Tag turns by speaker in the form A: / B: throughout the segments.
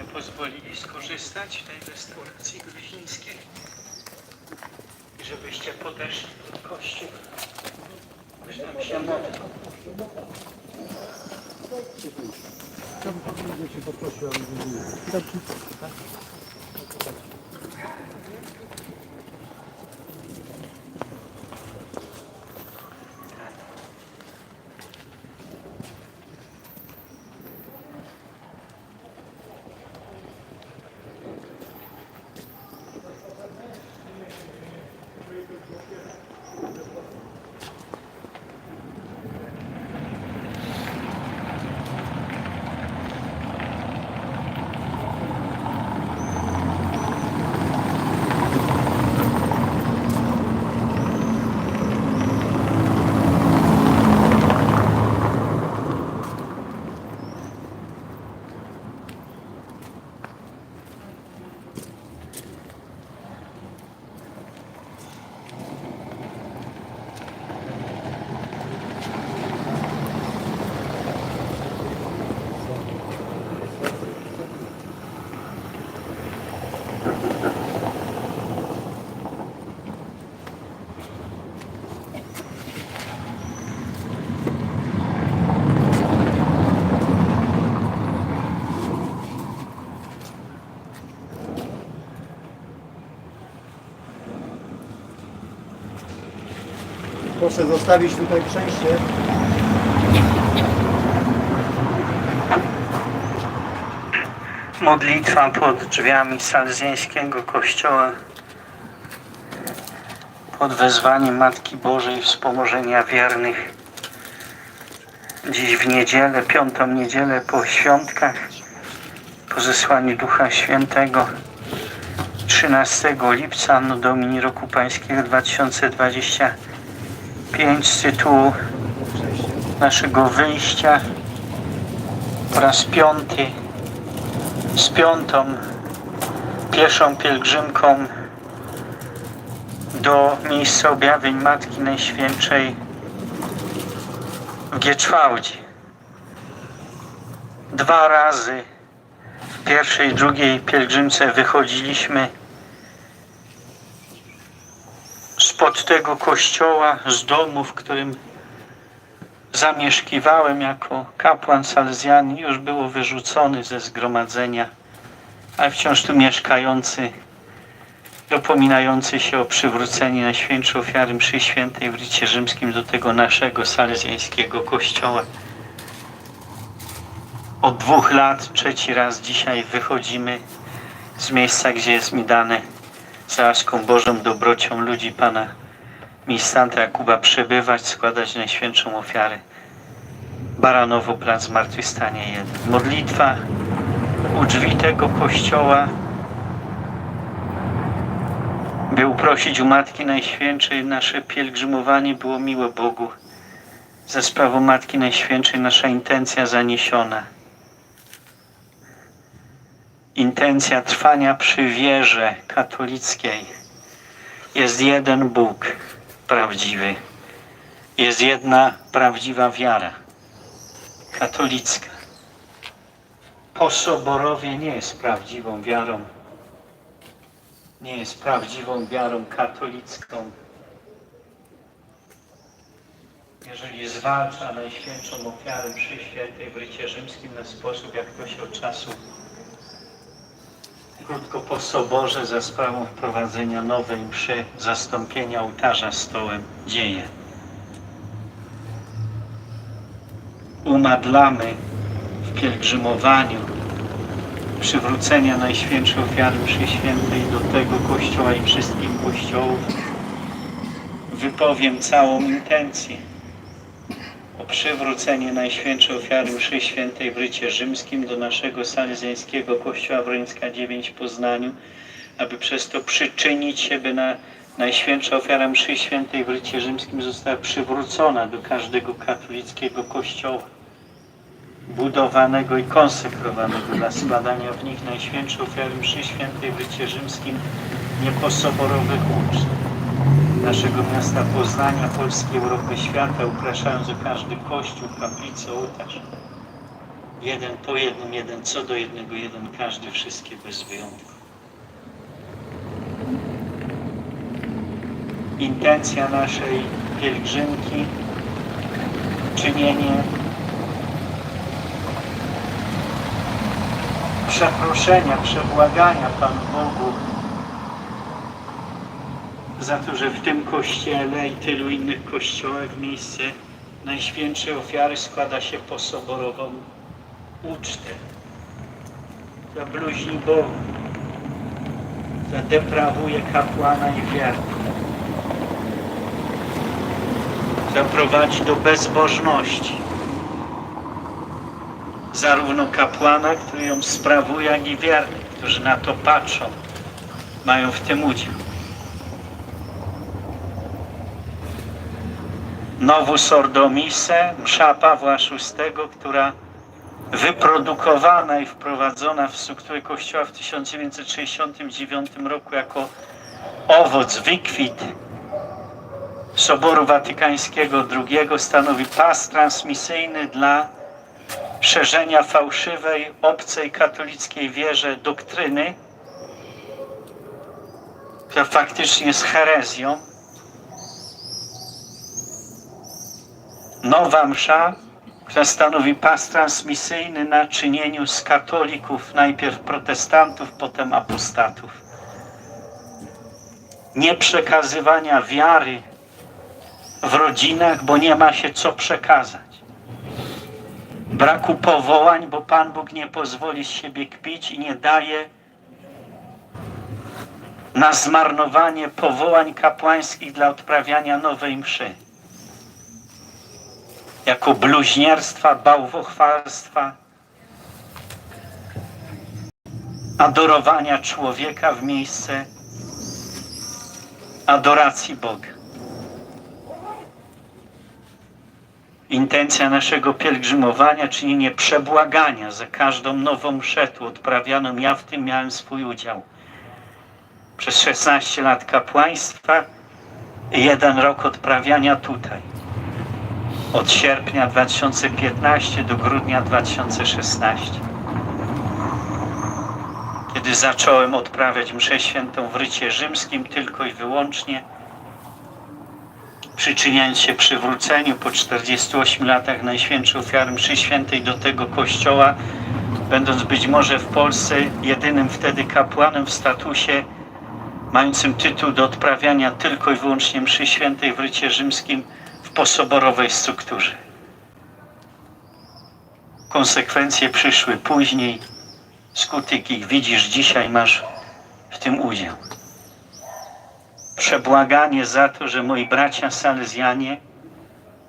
A: nie pozwolili skorzystać tej restauracji gruzińskiej i żebyście podeszli pod kościół. Byś się modlił.
B: Proszę zostawić tutaj przejście.
A: Modlitwa pod drzwiami salezjańskiego kościoła pod wezwaniem Matki Bożej Wspomożenia Wiernych. Dziś w niedzielę, piątą niedzielę po świątkach, po zesłaniu Ducha Świętego 13 lipca Anno Domini roku Pańskiego 2025 z tytułu naszego wyjścia po raz piąty z piątą pieszą pielgrzymką do miejsca objawień Matki Najświętszej w Gieczwałdzie. Dwa razy w pierwszej i drugiej pielgrzymce wychodziliśmy spod tego kościoła, z domu, w którym zamieszkiwałem jako kapłan salezjanin, już było wyrzucony ze zgromadzenia, ale wciąż tu mieszkający, dopominający się o przywrócenie Najświętszej Ofiary Mszy Świętej w Rycie Rzymskim do tego naszego salezjańskiego kościoła. Od dwóch lat, trzeci raz dzisiaj wychodzimy z miejsca, gdzie jest mi dane z łaską Bożą, dobrocią ludzi Pana ministranta Jakuba przebywać, składać Najświętszą ofiarę. Baranowo Plac Zmartwychwstania 1. Modlitwa u drzwi tego kościoła, by uprosić u Matki Najświętszej nasze pielgrzymowanie było miłe Bogu. Ze sprawą Matki Najświętszej nasza intencja zaniesiona. Intencja trwania przy wierze katolickiej. Jest jeden Bóg prawdziwy. Jest jedna prawdziwa wiara katolicka. Posoborowie nie jest prawdziwą wiarą. Nie jest prawdziwą wiarą katolicką. Jeżeli zwalcza Najświętszą ofiarę mszy świętej w rycie rzymskim na sposób, jak to się od czasu krótko po soborze za sprawą wprowadzenia nowej mszy, zastąpienia ołtarza stołem dzieje. umadlamy w pielgrzymowaniu przywrócenia Najświętszej Ofiary Mszy Świętej do tego Kościoła i wszystkich Kościołów, wypowiem całą intencję przywrócenie Najświętszej Ofiary Mszy Świętej w Rycie Rzymskim do naszego salezjańskiego Kościoła Wrońska 9 w Poznaniu, aby przez to przyczynić się, by na Najświętsza Ofiara Mszy Świętej w Rycie Rzymskim została przywrócona do każdego katolickiego kościoła, budowanego i konsekrowanego dla składania w nich Najświętszej Ofiary Mszy Świętej w Rycie Rzymskim nieposoborowych uczniów naszego miasta Poznania, Polski, Europy, świata, upraszając o każdy kościół, kaplicę, ołtarz. Jeden po jednym, jeden co do jednego, jeden każdy, wszystkie bez wyjątku. Intencja naszej pielgrzymki, czynienie przeproszenia, przebłagania Panu Bogu za to, że w tym kościele i tylu innych kościołach w miejsce Najświętszej ofiary składa się po soborową ucztę. Zabluźni Bogu, zadeprawuje kapłana i wiernych, zaprowadzi do bezbożności zarówno kapłana, który ją sprawuje, jak i wiernych, którzy na to patrzą, mają w tym udział. Novus Ordomise, msza Pawła VI, która wyprodukowana i wprowadzona w strukturę Kościoła w 1969 roku jako owoc, wykwit Soboru Watykańskiego II stanowi pas transmisyjny dla szerzenia fałszywej, obcej katolickiej wierze doktryny, która faktycznie jest herezją. Nowa msza, która stanowi pas transmisyjny na czynieniu z katolików, najpierw protestantów, potem apostatów. Nie przekazywania wiary w rodzinach, bo nie ma się co przekazać braku powołań, bo Pan Bóg nie pozwoli z siebie kpić i nie daje na zmarnowanie powołań kapłańskich dla odprawiania nowej mszy. Jako bluźnierstwa, bałwochwalstwa, adorowania człowieka w miejsce adoracji Boga. Intencja naszego pielgrzymowania, czynienie przebłagania za każdą nową mszę odprawianą. Ja w tym miałem swój udział. Przez 16 lat kapłaństwa jeden rok odprawiania tutaj. Od sierpnia 2015 do grudnia 2016. Kiedy zacząłem odprawiać mszę świętą w rycie rzymskim tylko i wyłącznie, przyczyniając się przywróceniu po 48 latach Najświętszej Ofiary Mszy Świętej do tego kościoła, będąc być może w Polsce jedynym wtedy kapłanem w statusie mającym tytuł do odprawiania tylko i wyłącznie Mszy Świętej w rycie rzymskim w posoborowej strukturze. Konsekwencje przyszły później, skutek ich widzisz dzisiaj, masz w tym udział przebłaganie za to, że moi bracia salezjanie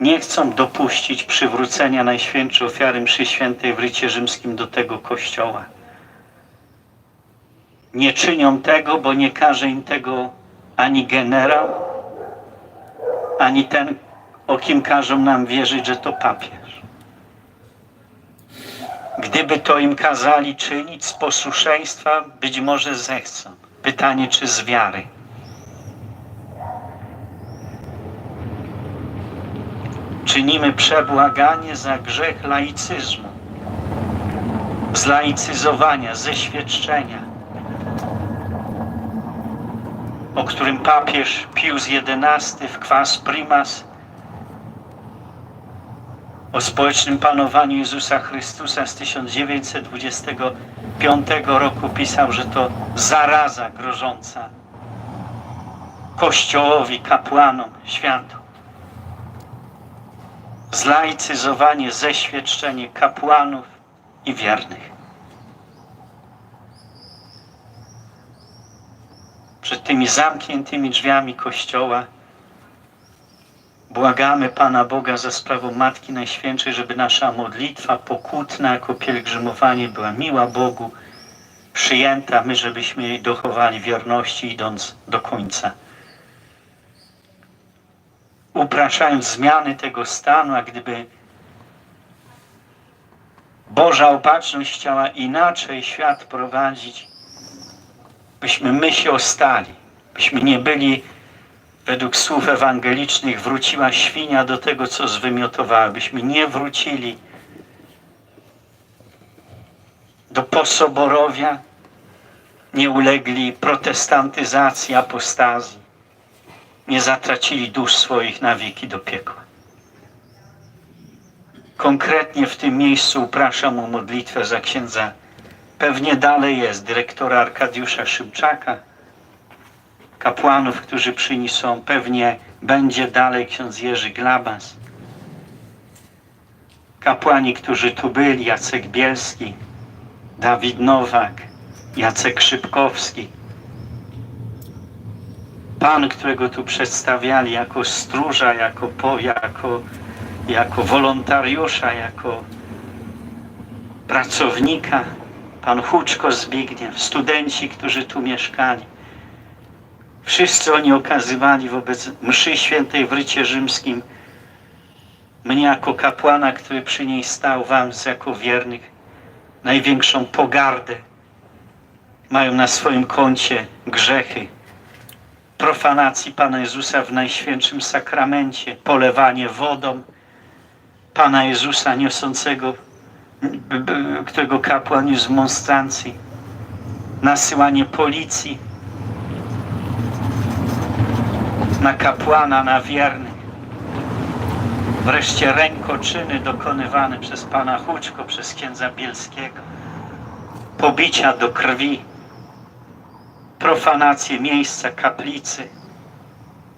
A: nie chcą dopuścić przywrócenia Najświętszej Ofiary Mszy Świętej w rycie rzymskim do tego kościoła. Nie czynią tego, bo nie każe im tego ani generał, ani ten, o kim każą nam wierzyć, że to papież. Gdyby to im kazali czynić z posłuszeństwa, być może zechcą. Pytanie, czy z wiary. czynimy przebłaganie za grzech laicyzmu, zlaicyzowania, zeświadczenia, o którym papież Pius XI w Quas Primas o społecznym panowaniu Jezusa Chrystusa z 1925 roku pisał, że to zaraza grożąca Kościołowi, kapłanom, światu zlaicyzowanie, zeświadczenie kapłanów i wiernych. Przed tymi zamkniętymi drzwiami Kościoła błagamy Pana Boga za sprawą Matki Najświętszej, żeby nasza modlitwa pokutna jako pielgrzymowanie była miła Bogu, przyjęta, my żebyśmy jej dochowali wierności idąc do końca. Upraszając zmiany tego stanu, a gdyby Boża opatrzność chciała inaczej świat prowadzić, byśmy my się ostali, byśmy nie byli według słów ewangelicznych wróciła świnia do tego, co zwymiotowała, byśmy nie wrócili do posoborowia, nie ulegli protestantyzacji, apostazji, nie zatracili dusz swoich na wieki do piekła. Konkretnie w tym miejscu upraszam o modlitwę za księdza. Pewnie dalej jest dyrektora Arkadiusza Szymczaka, kapłanów, którzy przy nim są. Pewnie będzie dalej ksiądz Jerzy Glabas. Kapłani, którzy tu byli, Jacek Bielski, Dawid Nowak, Jacek Szybkowski. Pan, którego tu przedstawiali jako stróża, jako, po, jako, jako wolontariusza, jako pracownika, pan Huczko Zbigniew, studenci, którzy tu mieszkali. Wszyscy oni okazywali wobec mszy świętej w rycie rzymskim mnie jako kapłana, który przy niej stał, wam jako wiernych, największą pogardę. Mają na swoim koncie grzechy, profanacji Pana Jezusa w Najświętszym Sakramencie, polewanie wodą Pana Jezusa niosącego, którego kapłan jest w monstrancji, nasyłanie policji na kapłana, na wiernych. Wreszcie rękoczyny dokonywane przez pana Huczko, przez księdza Bielskiego. Pobicia do krwi, profanację miejsca kaplicy,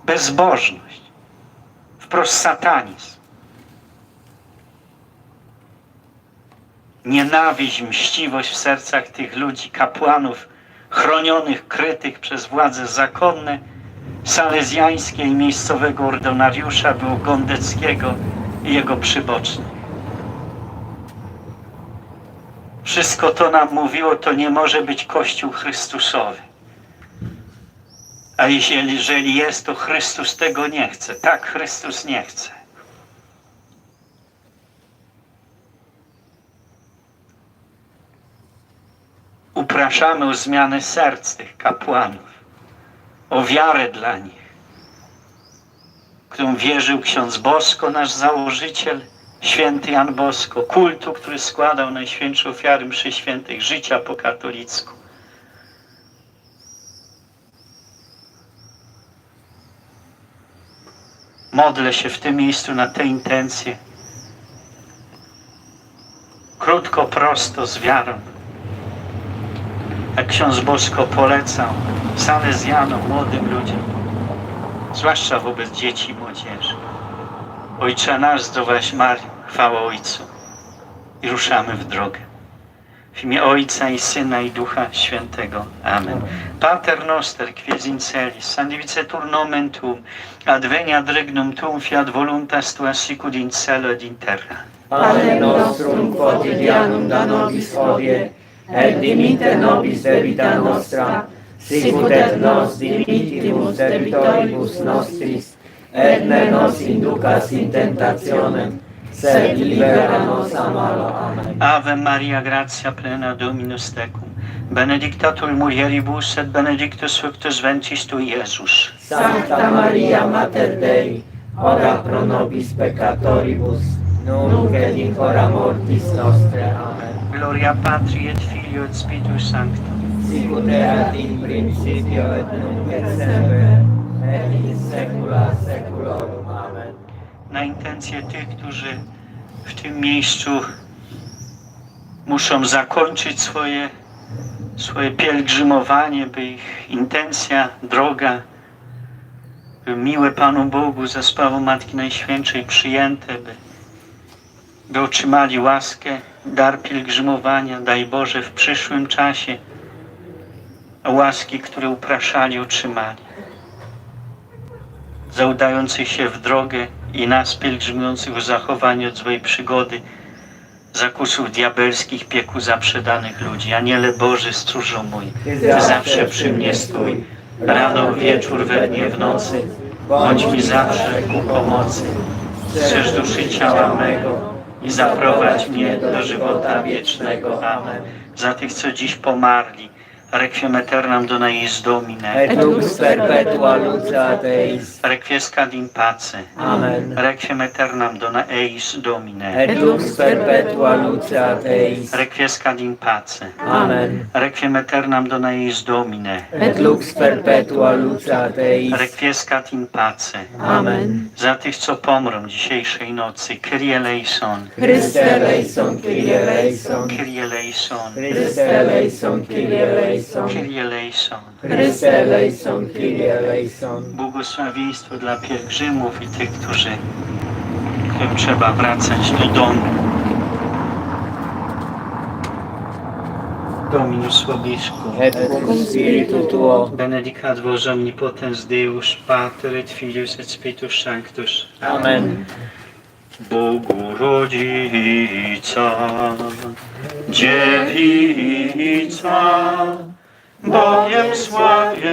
A: bezbożność, wprost satanizm. Nienawiść, mściwość w sercach tych ludzi, kapłanów, chronionych, krytych przez władze zakonne, salezjańskie i miejscowego ordynariusza było Gondeckiego i jego przybocznych. Wszystko to nam mówiło, to nie może być Kościół Chrystusowy. A jeżeli, jeżeli jest, to Chrystus tego nie chce. Tak, Chrystus nie chce. Upraszamy o zmianę serc tych kapłanów o wiarę dla nich, którą wierzył ksiądz Bosko, nasz założyciel, święty Jan Bosko, kultu, który składał najświętsze ofiary mszy świętych życia po katolicku. Modlę się w tym miejscu na te intencje. Krótko, prosto, z wiarą jak ksiądz Bosko polecał salezjanom, młodym ludziom, zwłaszcza wobec dzieci i młodzieży. Ojcze nasz, zdrowaś Mario, chwała Ojcu i ruszamy w drogę. W imię Ojca i Syna i Ducha Świętego. Amen. Pater noster, quies in celis, sandivicetur nomen tuum, adveniat regnum tuum, fiat voluntas tua sicut in cielo et in terra.
C: Pane nostrum quotidianum da nobis hodie, et dimite nobis debita nostra, sicut et nos dimittimus debitoribus nostris, et ne nos inducas in tentationem, sed libera nos a malo. Amen.
A: Ave Maria, gratia plena Dominus tecum, benedicta tu mulieribus et benedictus fructus ventris tui, Iesus.
C: Sancta Maria Mater Dei, ora pro nobis peccatoribus, nunc et in hora mortis nostre. Amen.
A: Gloria Patri et Filio et Spiritus Sancto.
C: Principio et nunc et semper, et in. Amen.
A: Na intencje tych, którzy w tym miejscu muszą zakończyć swoje, swoje pielgrzymowanie, by ich intencja, droga, by miłe Panu Bogu za sprawą Matki Najświętszej przyjęte, by, by otrzymali łaskę, dar pielgrzymowania, daj Boże, w przyszłym czasie, łaski, które upraszali, otrzymali. Za udających się w drogę i nas pielgrzymujących o zachowanie od złej przygody, zakusów diabelskich, pieku zaprzedanych ludzi. Aniele Boży, stróżu mój, Ty zawsze przy mnie stój, rano, wieczór, we dnie, w nocy, bądź mi zawsze ku pomocy. Strzeż duszy ciała mego i zaprowadź mnie do żywota wiecznego. Amen. Za tych, co dziś pomarli, Requiem aeternam dona eis Domine.
C: et lux perpetua luce Deis.
A: Requiescat in pace.
C: Amen.
A: Requiem aeternam dona eis Domine.
C: Et lux perpetua luce Deis.
A: Requiescat in pace.
C: Amen.
A: Requiem aeternam dona eis Domine.
C: Et lux perpetua luce Deis.
A: Requiescat in pace.
C: Amen.
A: Za tych, co pomrą dzisiejszej nocy. Kyrie eleison.
C: Chryste eleison, Kyrie eleison.
A: Kyrie eleison.
C: Chryste eleison, Kyrie eleison.
A: Kyrie eleison.
C: Chryste eleison, Kyrie eleison.
A: Błogosławieństwo dla pielgrzymów i tych, którzy, którym trzeba wracać do domu. Dominus vobiscum.
C: Et cum spiritu tuo.
A: Benedicat vos omnipotens Deus, Pater et Filius et Spiritus Sanctus.
C: Amen.
A: Bogu rodzica, dziewica, Bogiem sławienna,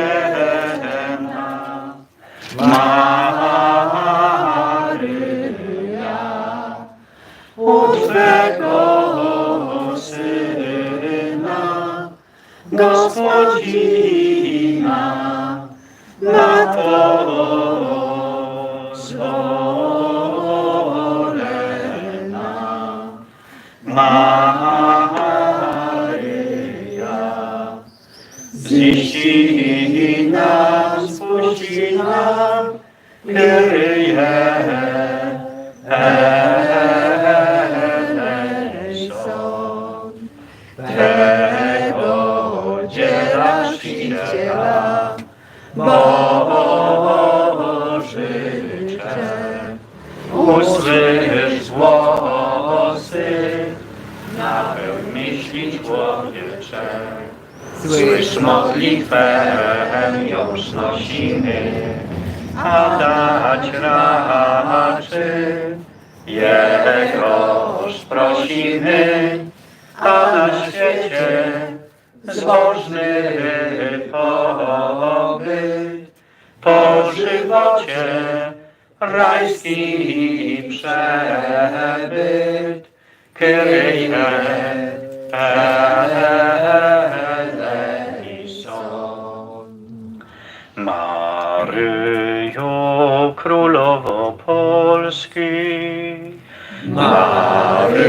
A: Maryja, u Twego Syna, Gospodzina, na pozwolena. Spuści nam, Kyrie Słysz modlitwę, ją znosimy, a dać raczy. Jegoż prosimy, a na świecie zbożny pobyt, po żywocie rajski przebyt. Kyrie Królowo Polski, Maryjo,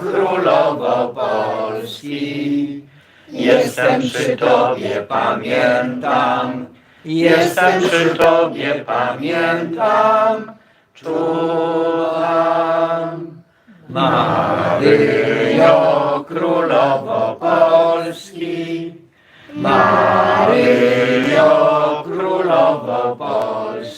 A: Królowo Polski, jestem przy Tobie, pamiętam, jestem przy Tobie, pamiętam, czuwam. Maryjo, Królowo Polski, Maryjo, Królowo Polski,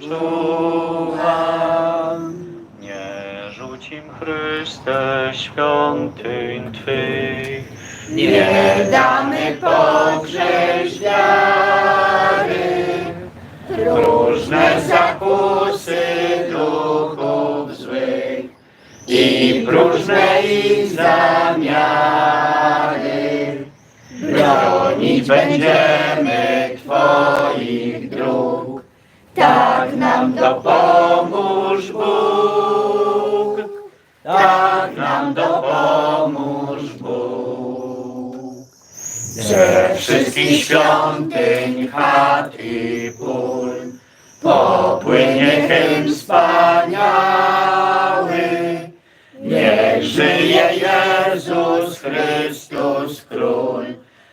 A: czuwam. Nie rzucim Chryste świątyń Twych,
C: Nie damy pogrzeźć wiary,
A: różne zakusy duchów złych i próżne ich zamiary. Bronić będziemy dopomóż Bóg, tak nam dopomóż Bóg. Ze wszystkich świątyń, chat i pól popłynie hymn wspaniały. Niech żyje Jezus Chrystus Król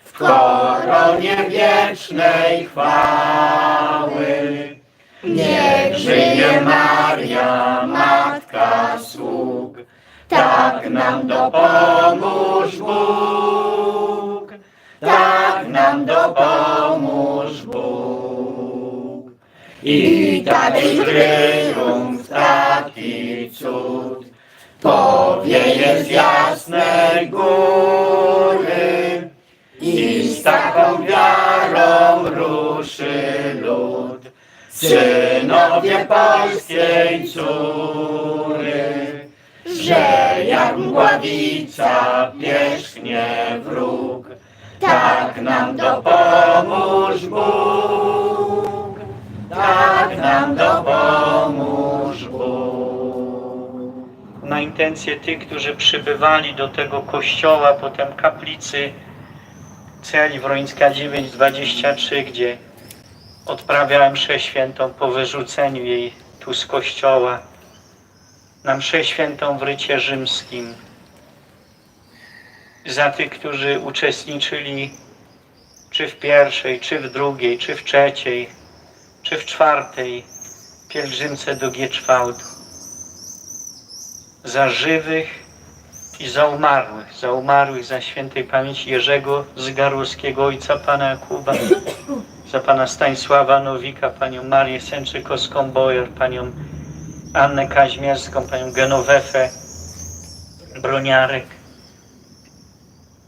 A: w koronie wiecznej chwały. Niech żyje Maria, Matka sług, tak nam dopomóż Bóg, tak nam dopomóż Bóg. I taki triumf, taki cud, powieje z góry
C: synowie polskiej córy, że jak mgławica pierzchnie wróg, tak nam dopomóż Bóg, tak nam dopomóż Bóg.
A: na intencje tych, którzy przybywali do tego kościoła, potem kaplicy celi Wrońska 923, gdzie odprawiałem mszę świętą po wyrzuceniu jej tu z kościoła, na mszę świętą w rycie rzymskim, za tych, którzy uczestniczyli czy w pierwszej, czy w drugiej, czy w trzeciej, czy w czwartej pielgrzymce do Gieczwałdu za żywych i za umarłych, za umarłych za świętej pamięci Jerzego Zgarłowskiego, ojca pana Jakuba, za pana Stanisława Nowika, panią Marię Sęczykowską-Bojer, panią Annę Kaźmierską, panią Genowefę Broniarek,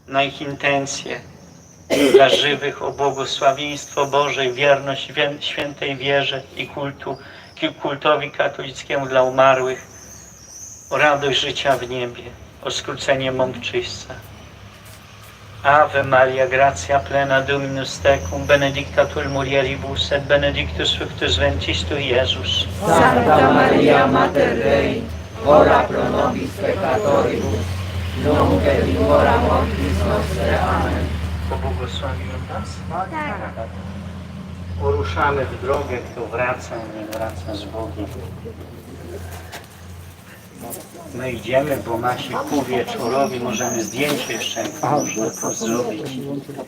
A: na ich intencje dla żywych o błogosławieństwo Boże i wierność wię- świętej wierze i kultu, kultowi katolickiemu dla umarłych, o radość życia w niebie, o skrócenie mądrczyństwa. Ave Maria, gratia plena Dominus tecum, benedictatur mulieribus et benedictus fructus ventris tui, Iesus.
C: Santa Maria Mater Dei, ora pro nobis peccatoribus, nunc et in hora mortis nostre. Amen.
A: Pobłogosławił nas? Poruszamy w drogę, kto wraca, nie wraca z Bogiem. My idziemy, bo ma się pół wieczorowi, możemy zdjęcie jeszcze można to zrobić.